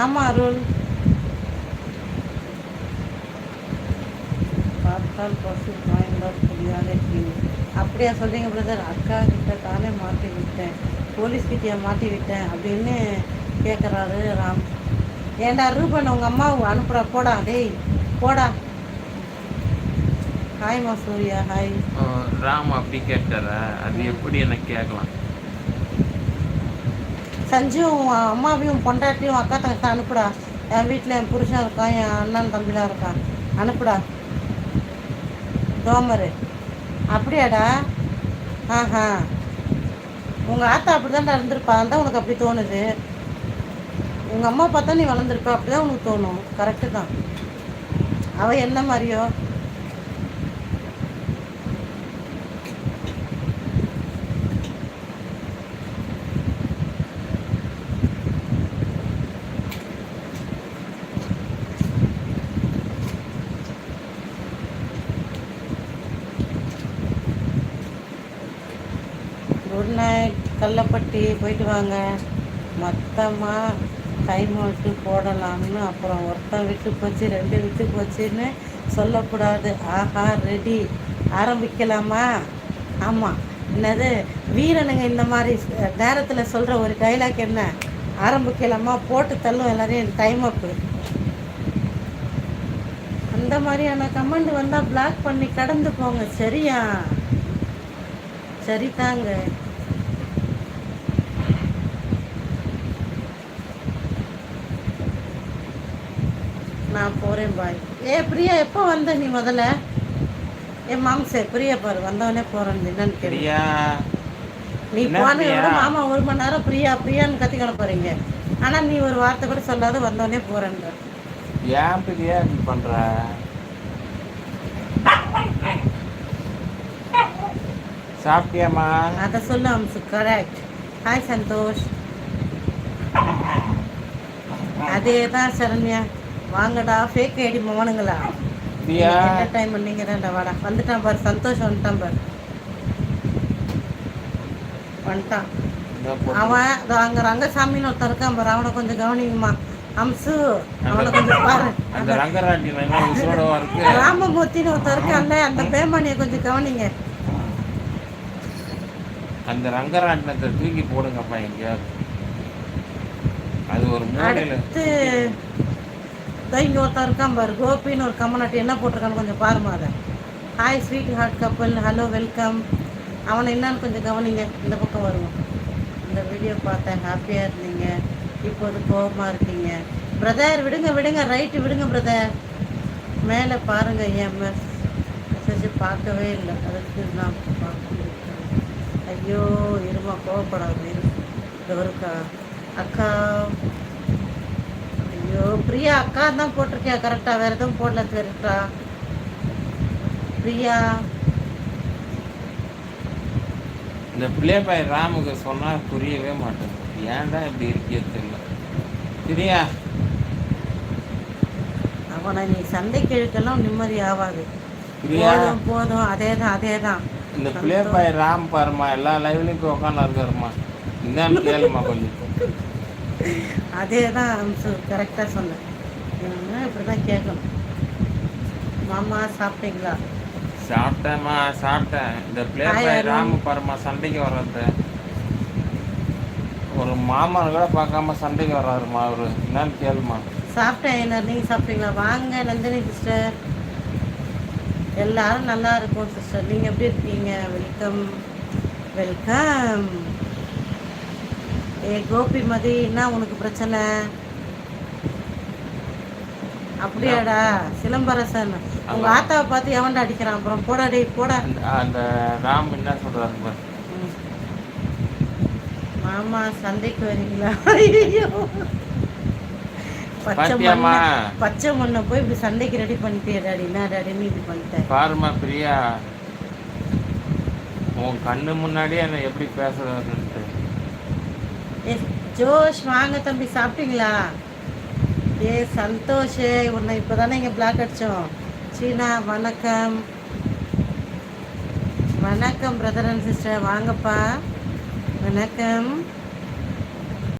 ஆமாம் அருள். பார்த்தால் பசு பாய்ந்தால் புரியாத அப்படியா சொல்கிறீங்க பிரதர் அக்கா கிட்ட தானே மாட்டி விட்டேன். போலீஸ் கிட்டே மாட்டி விட்டேன் அப்படின்னு கேட்குறாரு ராம். ஏண்டா ரூபன் உங்கள் அம்மாவை அனுப்புகிறா போடா டேய் போடா. ஹாய்மா சூர்யா ஹாய் ஓ, ராம் அப்படி கேட்டாரா அது எப்படி எனக்கு கேட்கலாம்? சஞ்சு உன் அம்மாவையும் பொண்டாட்டியும் அக்கா தங்கத்தை அனுப்புடா. என் வீட்டில் என் புருஷன் இருக்கான் என் அண்ணன் தம்பிலாம் இருக்கான் அனுப்புடா. தோமரு அப்படியாடா? ஆஹா. உங்கள் ஆத்தா அப்படி தான் இருந்திருப்பா. தான் உனக்கு அப்படி தோணுது. உங்கள் அம்மா பார்த்தா நீ வளர்ந்துருப்ப. அப்படி தான் உனக்கு தோணும். கரெக்டு தான். அவள் என்ன மாதிரியோ? குட் நைட் கள்ளப்பட்டி போயிட்டு வாங்க. மொத்தமாக டைம் விட்டு போடலாம்னு அப்புறம் ஒருத்தன் விட்டு போச்சு ரெண்டு விட்டு போச்சுன்னு சொல்லக்கூடாது. ஆஹா ரெடி ஆரம்பிக்கலாமா? ஆமாம் என்னது? வீரனுங்க இந்த மாதிரி நேரத்தில் சொல்கிற ஒரு டைலாக் என்ன? ஆரம்பிக்கலாமா? போட்டு தள்ளும் எல்லாரையும் டைம் அப்பு அந்த மாதிரியான கமெண்ட் வந்தால் பிளாக் பண்ணி கடந்து போங்க. சரியா? சரி நான் போகிறேன் பாய் ஏ பிரியா எப்போ வந்த நீ முதல்ல? ஏ மாம்சே பிரியா பாரு வந்தவொடனே போகிறேன் என்னன்னு பிரியா நீ போன மாமா ஒரு மணி நேரம் பிரியா பிரியான்னு கத்திக்கிட போறீங்க. ஆனால் நீ ஒரு வார்த்தை கூட சொல்லாத வந்தவொடனே போகிறேன்ற ஏன் பிரியா இப்படி பண்ற? சாப்பிட்டியாம்மா? அதை சொல்லு அம்சு கரெக்ட் ஹாய் சந்தோஷ். அதே தான் சரண்யா. வாங்கடா ஃபேக் ஐடி மோனுங்களா டைம் பண்ணீங்க தான்டா வாடா. வந்துட்டான் பாரு சந்தோஷ் வந்துட்டான் பாரு. வந்துட்டான். அவன் அங்க ரங்கசாமின்னு ஒருத்தன் இருக்கான் பாரு அவனை கொஞ்சம் கவனிங்கம்மா. அம்சு அவனை கொஞ்சம் பாரு. ராமமூர்த்தின்னு ஒருத்தன் இருக்கான்ல அந்த பேமானியை கொஞ்சம் கவனிங்க. அந்த ரங்கராட்டினத்தை தூக்கி போடுங்கப்பா எங்கேயாவது. அது ஒரு மூலையில தான் இங்கே ஒருத்தன் இருக்கான் பாரு. கோபின்னு ஒரு கம்மநாட்டி என்ன போட்டிருக்கான்னு கொஞ்சம் பாருமா அதை. ஹாய் ஸ்வீட் ஹார்ட் கப்பல் ஹலோ வெல்கம் அவனை என்னன்னு கொஞ்சம் கவனிங்க. இந்த பக்கம் வருவோம். இந்த வீடியோ பார்த்தேன் ஹாப்பியாக இருந்தீங்க. இப்போது கோபமாக இருக்கீங்க. பிரதர் விடுங்க விடுங்க. ரைட்டு விடுங்க பிரதர் மேலே பாருங்க என் மெசேஜ் பார்க்கவே இல்லை. அதுக்கு நான் பார்க்க ஐயோ இருமா கோவப்படாது இரு. இருக்கா? அக்கா பிரியா அக்கா தான் போட்டிருக்கியா? கரெக்டா வேற எதுவும் போடல கரெக்டா பிரியா? இந்த பிள்ளையப்பாய் ராமுக்கு சொன்னா புரியவே மாட்டேங்குது ஏன்டா இப்படி இருக்கே தெரியல. பிரியா? அவனை நீ சண்டைக்கு இழுக்கலாம் நிம்மதி ஆகாது போதும் போதும். அதே தான் அதே தான் இந்த பிள்ளையப்பாய் ராம் பாருமா எல்லா லைவ்லையும் போய் உட்காந்து இருக்காருமா இந்தான்னு கேளுமா கொஞ்சம். அதே தான் கரெக்டாக சொன்னேன். இப்படி தான் கேட்கணும். மாமா சாப்பிட்டீங்களா? சாப்பிட்டேம்மா சாப்பிட்டேன். இந்த அருண். ராமு பாருமா சண்டைக்கு வர்றது. ஒரு மாமன் கூட பார்க்காம சண்டைக்கு வர்றாருமா அவரு. என்னன்னு கேளுமா சாப்பிட்டேன் என்ன நீங்கள் சாப்பிட்டீங்களா? வாங்க நந்தினி சிஸ்டர் எல்லாரும் நல்லா இருக்கும் சிஸ்டர் நீங்கள் எப்படி இருக்கீங்க? வெல்கம் வெல்கம் ஏ கோபி மதி என்ன உனக்கு பிரச்சனை? அப்படியாடா சிலம்பரசன். உங்க. ஆத்தாவை பார்த்து எவன்டா அடிக்கிறான்? அப்புறம் போடா டேய் போடா. அந்த ராம் என்ன சொல்றாரு. மாமா சண்டைக்கு வரீங்களா? ஐயோ. பச்சை? மண்ணை பச்சை மண்ணை போய் இப்படி சண்டைக்கு ரெடி பண்ணிட்டியா டாடி. என்ன டாடி நீ இப்படி பண்ணிட்ட? பாருமா பிரியா. உன் கண்ணு முன்னாடியே என்ன எப்படி பேசுறதுன்ட்டு. ஏ ஜோஷ் வாங்க தம்பி சாப்பிட்டீங்களா? ஏ சந்தோஷ் உன்னை இப்போதானே இங்கே பிளாக் அடித்தோம் சீனா வணக்கம். வணக்கம் பிரதர் அண்ட் சிஸ்டர் வாங்கப்பா. வணக்கம்.